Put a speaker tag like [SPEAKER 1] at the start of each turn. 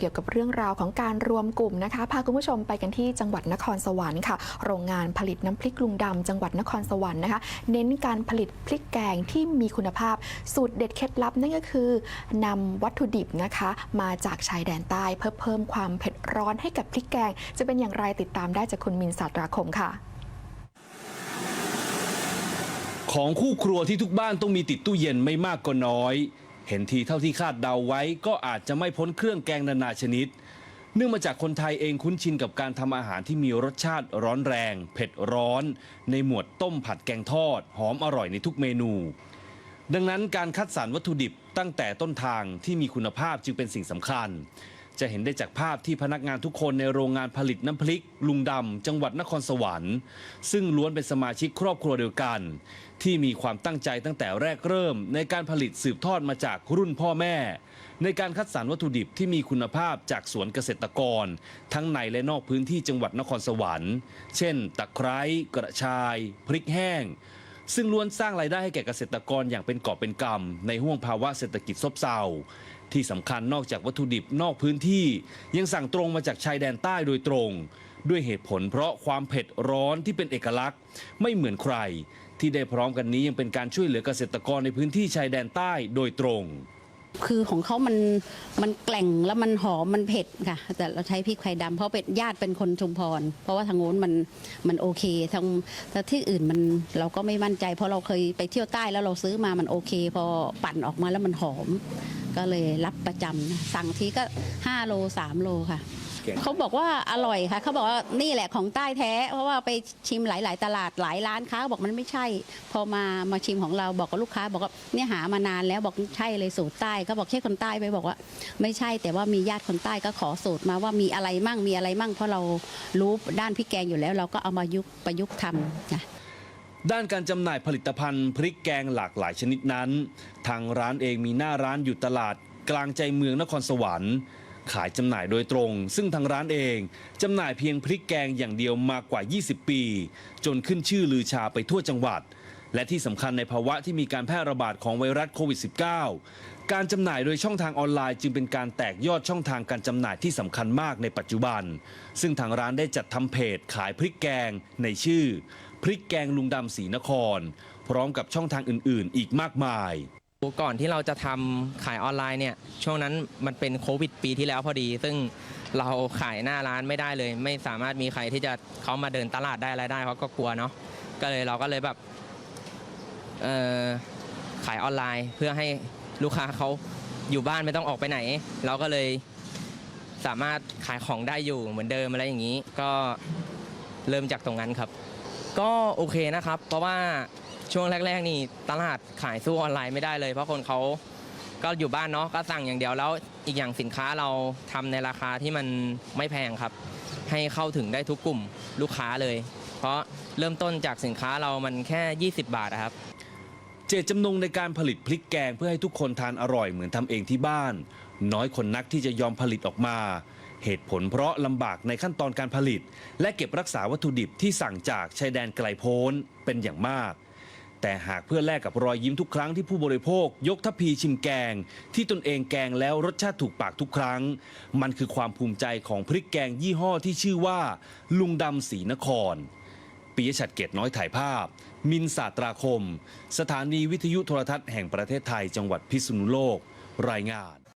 [SPEAKER 1] เกี่ยวกับเรื่องราวของการรวมกลุ่มนะคะ พาคุณผู้ชมไปกันที่จังหวัดนครสวรรค์ค่ะ โรงงานผลิตน้ำพริกลุงดำจังหวัดนครสวรรค์นะคะ เน้นการผลิตพริกแกงที่มีคุณภาพ สูตรเด็ดเคล็ดลับนั่นก็คือนำวัตถุดิบนะคะ มาจากชายแดนใต้เพื่อเพิ่มความเผ็ดร้อนให้กับพริกแกง จะเป็นอย่างไรติดตามได้จากคุณมินสาตราคมค่ะ
[SPEAKER 2] ของคู่ครัวที่ทุกบ้านต้องมีติดตู้เย็นไม่มากก็น้อย เห็นทีเท่าที่คาดเดาไว้ก็อาจจะไม่พ้นเครื่องแกงนานาชนิด เนื่องมาจากคนไทยเองคุ้นชินกับการทำอาหารที่มีรสชาติร้อนแรง เผ็ดร้อน ในหมวดต้มผัดแกงทอด หอมอร่อยในทุกเมนู ดังนั้นการคัดสรรวัตถุดิบตั้งแต่ต้นทางที่มีคุณภาพจึงเป็นสิ่งสำคัญ จะเห็นได้จากภาพที่พนักงานทุกคนในโรงงานผลิตน้ำพริก ลุงดำจังหวัดนครสวรรค์ ซึ่งล้วนเป็นสมาชิกครอบครัวเดียวกัน ที่มีความตั้งใจตั้งแต่แรกเริ่ม ในการผลิตสืบทอดมาจากรุ่นพ่อแม่ ในการคัดสรรวัตถุดิบที่มีคุณภาพจากสวนเกษตรกร ทั้งในและนอกพื้นที่จังหวัดนครสวรรค์ เช่น ตะไคร้กระชาย พริกแห้งซึ่งล้วนสร้างรายได้ให้แก่เกษตรกรอย่างเป็นกอบเป็นกำในห่วงภาวะเศรษฐกิจซบเซา ที่สำคัญนอกจากวัตถุดิบนอกพื้นที่ ยังสั่งตรงมาจากชายแดนใต้โดยตรง ด้วยเหตุผลเพราะความเผ็ดร้อนที่เป็นเอกลักษณ์ ไม่เหมือนใคร ที่ได้พร้อมกันนี้ยังเป็นการช่วยเหลือเกษตรกรในพื้นที่ชายแดนใต้โดยตรง
[SPEAKER 3] คือของเขามันมันแกล่งแล้วมันหอมมันเผ็ดค่ะ แต่เราใช้พริกไทยดำเพราะเป็นญาติเป็นคนชุมพร เพราะว่าทางโน้นมันมันโอเคทางแต่ที่อื่นมันเราก็ไม่มั่นใจ เพราะเราเคยไปเที่ยวใต้แล้วเราซื้อมามันโอเค พอปั่นออกมาแล้วมันหอม ก็เลยรับประจำสั่งทีก็5โล3โลค่ะเขาบอกว่าอร่อยค่ะ เขาบอกว่านี่แหละของใต้แท้ เพราะว่าไปชิมหลาย ๆ ตลาดหลายร้านค้าบอกมันไม่ใช่ พอมามาชิมของเราบอกกับลูกค้า บอกว่าเนี่ยหามานานแล้วบอกใช่เลยสูตรใต้เขาบอกแค่คนใต้ไปบอกว่า ไม่ใช่แต่ว่ามีญาติคนใต้ก็ขอสูตรมาว่ามีอะไรมั่งมีอะไรมั่ง เพราะเรารู้ด้านพริกแกงอยู่แล้ว เราก็เอามายุกต์ประยุกต์ทำนะ
[SPEAKER 2] ด้านการจำหน่ายผลิตภัณฑ์พริกแกงหลากหลายชนิดนั้น ทางร้านเองมีหน้าร้านอยู่ตลาดกลางใจเมืองนครสวรรค์ ขายจำหน่ายโดยตรง ซึ่งทางร้านเองจำหน่ายเพียงพริกแกงอย่างเดียวมากกว่า 20 ปี จนขึ้นชื่อลือชาไปทั่วจังหวัด และที่สำคัญในภาวะที่มีการแพร่ระบาดของไวรัสโควิด -19 การจำหน่ายโดยช่องทางออนไลน์จึงเป็นการแตกยอดช่องทางการจำหน่ายที่สำคัญมากในปัจจุบัน ซึ่งทางร้านได้จัดทำเพจขายพริกแกงในชื่อ พริกแกงลุงดำศรีนคร พร้อมกับช่องทางอื่น ๆ อีกมากมาย
[SPEAKER 4] ก่อนที่เราจะทำขายออนไลน์เนี่ย ช่วงนั้นมันเป็นโควิดปีที่แล้วพอดี ซึ่งเราขายหน้าร้านไม่ได้เลย ไม่สามารถมีใครที่จะเขามาเดินตลาดได้อะไรได้เขาก็กลัวเนาะก็เลยเราก็เลยแบบเอ่อขายออนไลน์ เพื่อให้ลูกค้าเขาอยู่บ้านไม่ต้องออกไปไหน เราก็เลยสามารถขายของได้อยู่เหมือนเดิมอะไรอย่างนี้ ก็เริ่มจากตรงนั้นครับ ก็โอเคนะครับ เพราะว่าช่วงแรก ๆ นี่ตลาดขายสู้ออนไลน์ไม่ได้เลย เพราะคนเขาก็อยู่บ้านเนาะก็สั่งอย่างเดียวแล้วอีกอย่างสินค้าเราทำในราคาที่มันไม่แพงครับ ให้เข้าถึงได้ทุกกลุ่มลูกค้าเลย เพราะเริ่มต้นจากสินค้าเรามันแค่ 20 บาทอะครับ
[SPEAKER 2] เจตจำนงในการผลิตพริกแกงเพื่อให้ทุกคนทานอร่อยเหมือนทำเองที่บ้าน น้อยคนนักที่จะยอมผลิตออกมา เหตุผลเพราะลำบากในขั้นตอนการผลิต และเก็บรักษาวัตถุดิบที่สั่งจากชายแดนไกลโพ้นเป็นอย่างมาก แต่หากเพื่อแลกกับรอยยิ้มทุกครั้งที่ผู้บริโภค ยกทัพพีชิมแกง ที่ตนเองแกงแล้วรสชาติถูกปากทุกครั้ง มันคือความภูมิใจของพริกแกงยี่ห้อที่ชื่อว่า ลุงดำศรีนครปิยชัดเกตน้อยถ่ายภาพ มินศาตราคม สถานีวิทยุโทรทัศน์แห่งประเทศไทยจังหวัดพิษณุโลก รายงาน